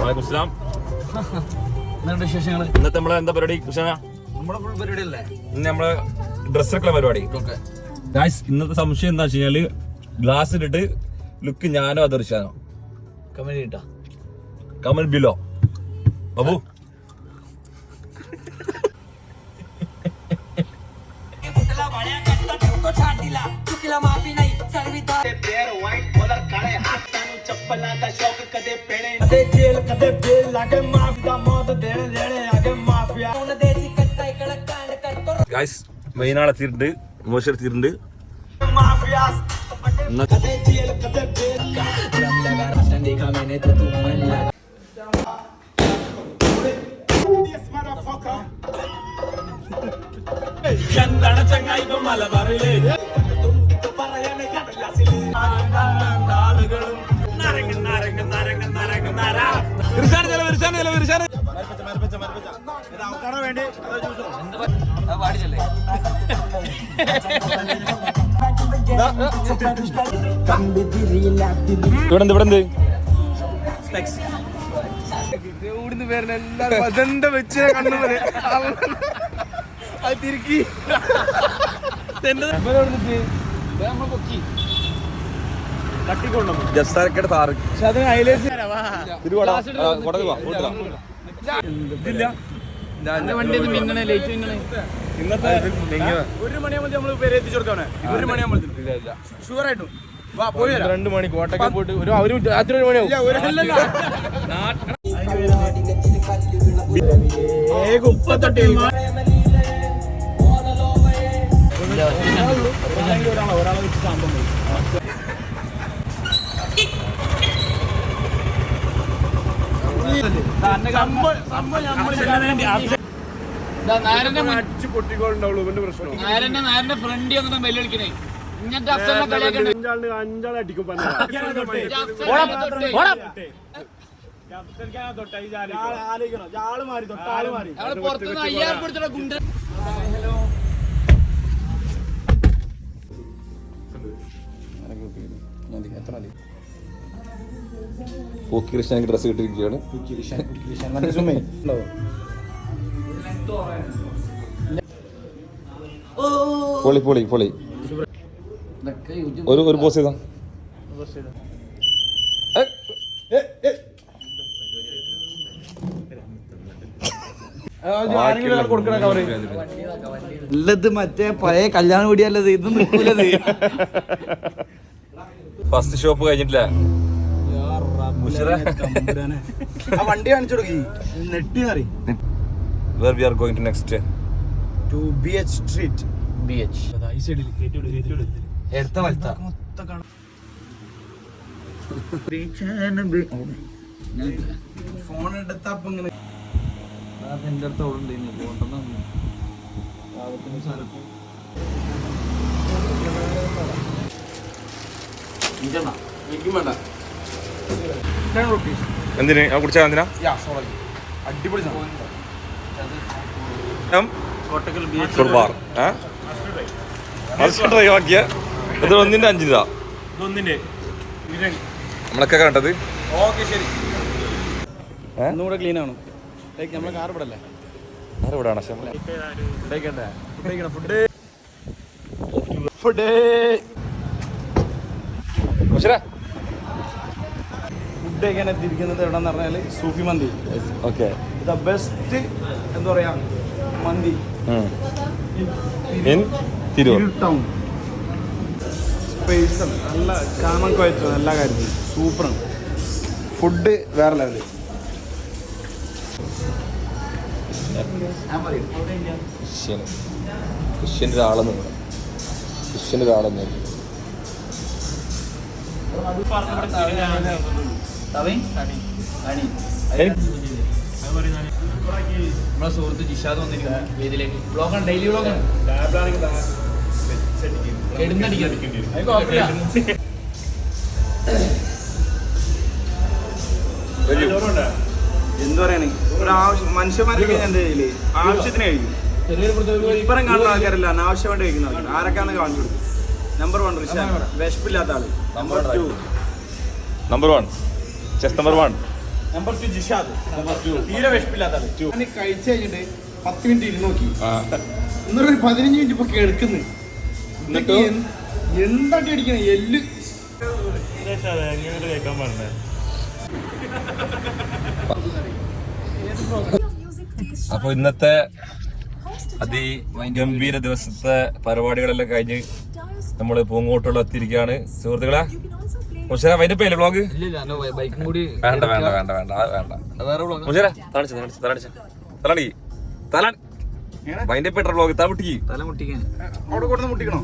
വാലേക്കും അസ്സലാം എന്നിട്ട് വിശേഷങ്ങൾ? ഇന്നത്തെ നമ്മളെ എന്താ പരിപാടി കൃഷ്ണ നമ്മളെ ഫുൾ പരിപാടി അല്ലേ ഇന്ന് നമ്മളെ ഡ്രസ്സൊക്കെ പരിപാടി. ഓക്കെ. ഗായ്സ് ഇന്നത്തെ സംശയം എന്താ വെച്ച് കഴിഞ്ഞാൽ ഗ്ലാസ് ഇട്ടിട്ട് ലുക്ക് ഞാനോ അതർശാനോ കമന്റ് കിട്ടാ കമൽ ബിലോ ബാബു. ഗായ്സ് മെയിനാൾ എത്തിയിട്ടുണ്ട് മോശം എത്തിയിട്ടുണ്ട് ഇന്നത്തെ പാടിച്ചല്ലേ ഇവിടെ എന്ത് ഇവിടെ എന്ത് ഇവിടുന്ന് വരുന്ന എല്ലാരും അതെന്താ വെച്ച കണ്ണുപോലെ അത് തിരുക്കി. ജസ്സാരക്കയുടെ താറ് പക്ഷെ അതിന് ഹൈലൈറ്റ്സ് വണ്ടി മിന്നണേ ലേറ്റ് മിന്നണേ. ഇന്നത്തെ ഒരു മണിയാകുമ്പോൾ നമ്മൾ പേര് എത്തിച്ചു കൊടുക്കാണ് ഒരു മണിയാകുമ്പോൾ ഷുവർ ആയിട്ടും. വാ പോയി രണ്ട് മണി കോട്ടയ്ക്ക് പോയിട്ട് ഒരു ഒരു രാത്രി ഒരു മണിയാവും. നാരന്റെ മുൻ- അടിച്ച് നാരന്റെ നാരന്റെ ഫ്രണ്ട് വന്നിട്ട് വെല്ലുവിളിക്കണേ ഇങ്ങനത്തെ അഫ്സലിനെ കളിയാക്കണ്ടേ അഞ്ചാളിന് അഞ്ചാളെ അടിക്കും ഈ അഫ്സലിനെ തൊട്ട് ഞങ്ങൾ പുറത്തുനിന്ന് അയ്യായിരം കൊടുത്തിട്ട് ഗുണ്ട ഓക്കി കൃഷ്ണൻ ഡ്രസ് കിട്ടിയിരിക്കുകയാണ് പൊളി പൊളി പൊളി. ഒരു ഒരു പോസ് ചെയ്താ? ഉള്ളത് മറ്റേ പഴയ കല്യാണ വീടിയല്ലത് ഇത് നിൽക്കൂലത് ഫസ്റ്റ് ഷോപ്പ് കഴിഞ്ഞിട്ടില്ല. ആ വണ്ടി കാണിച്ചു കൊടുക്കി. നെട്ടി where we are going to next to B H street B H എടുത്ത വലത്ത ഫോൺ എടുത്തപ്പോ ഇങ്ങനെ എന്റെ അടുത്ത് അവിടെ ഉണ്ട് എന്തിന് ആ കുടിച്ചാ എന്തിനാ? അടിപൊളി കുർബാർ ഡ്രൈവ് ആക്കിയ? ഇത് ഒന്നിന്റെ അഞ്ചിതാ? നമ്മളൊക്കെ കണ്ടത്? ഒന്നുകൂടെ ക്ലീൻ ആണ് നമ്മളെ കാർ ഇവിടെ അല്ലേ ആരെവിടാണ് ഫുഡ് ഫുഡ് മുഷറ ഫുഡ് കഴിക്കാൻ എത്തിയിരിക്കുന്നത് എവിടെ എന്ന് പറഞ്ഞാൽ Sufi Mandi. Okay the best എന്താ പറയാ മന്തി. ടൗൺ സ്പേസ് നല്ല കാണാൻ കുഴച്ചു എല്ലാ കാര്യത്തിലും. സൂപ്പറാണ് ഫുഡ് വേറെ ലെവൽ ക്രിസ്ത്യൻ ക്രിസ്ത്യന്റെ ഒരാളെന്ന് ക്രിസ്ത്യന്റെ ഒരാളെന്ന് നമ്മളെ സുഹൃത്ത് ജിഷാദ് വന്നിരിക്കുന്നു വേദിയിലേക്ക്. ബ്ലോഗാണ് ഡെയിലി ബ്ലോഗാണ് എന്ത് പറയണേ? മനുഷ്യന്മാരൊക്കെ എന്റെ കയ്യിൽ ആവശ്യത്തിന് കഴിക്കും. ഇപ്പറം കാണുന്ന ആൾക്കാരല്ല അനാവശ്യമായിട്ട് കഴിക്കുന്ന ആൾക്കാർ ആരൊക്കെയാന്ന് കാണിച്ചു കൊടുക്കും. നമ്പർ വൺ ഋഷ വിശപ്പില്ലാത്ത ആൾ. Number two number one chess number one number two Jishad തീരെ വിഷമില്ലാത്ത ആൾ. ഞാൻ കഴിച്ചു കഴിഞ്ഞിട്ട് പത്ത് മിനിറ്റ് ഇരുന്ന് നോക്കി. എന്നിട്ട് ഒരു പതിനഞ്ച് മിനിറ്റ് ഇപ്പൊ കേൾക്കുന്നു. എന്നിട്ട്? എന്താട്ടി അടിക്കണേ? എല്ല്. അപ്പൊ ഇന്നത്തെ അതിഗംഭീര ദിവസത്തെ പരിപാടികളെല്ലാം കഴിഞ്ഞ് നമ്മൾ പൂങ്ങോട്ടുള്ള എത്തിയിരിക്കുകയാണ് സുഹൃത്തുക്കളെ മുഷര അതിന്റെ പേര് ബ്ലോഗ് ബൈക്കും കൂടി വേണ്ട വേണ്ട വേണ്ട വേണ്ട വേണ്ട. മുഷര തളണിച്ച തളണിച്ച തളണിച്ച തലണി തല അതിന്റെ പേട്ട വ്ളോഗ് തവിട്ടിക്ക് തല മുട്ടിക്കാൻ അവിടെ കൊടുത്ത് മുട്ടിക്കണോ?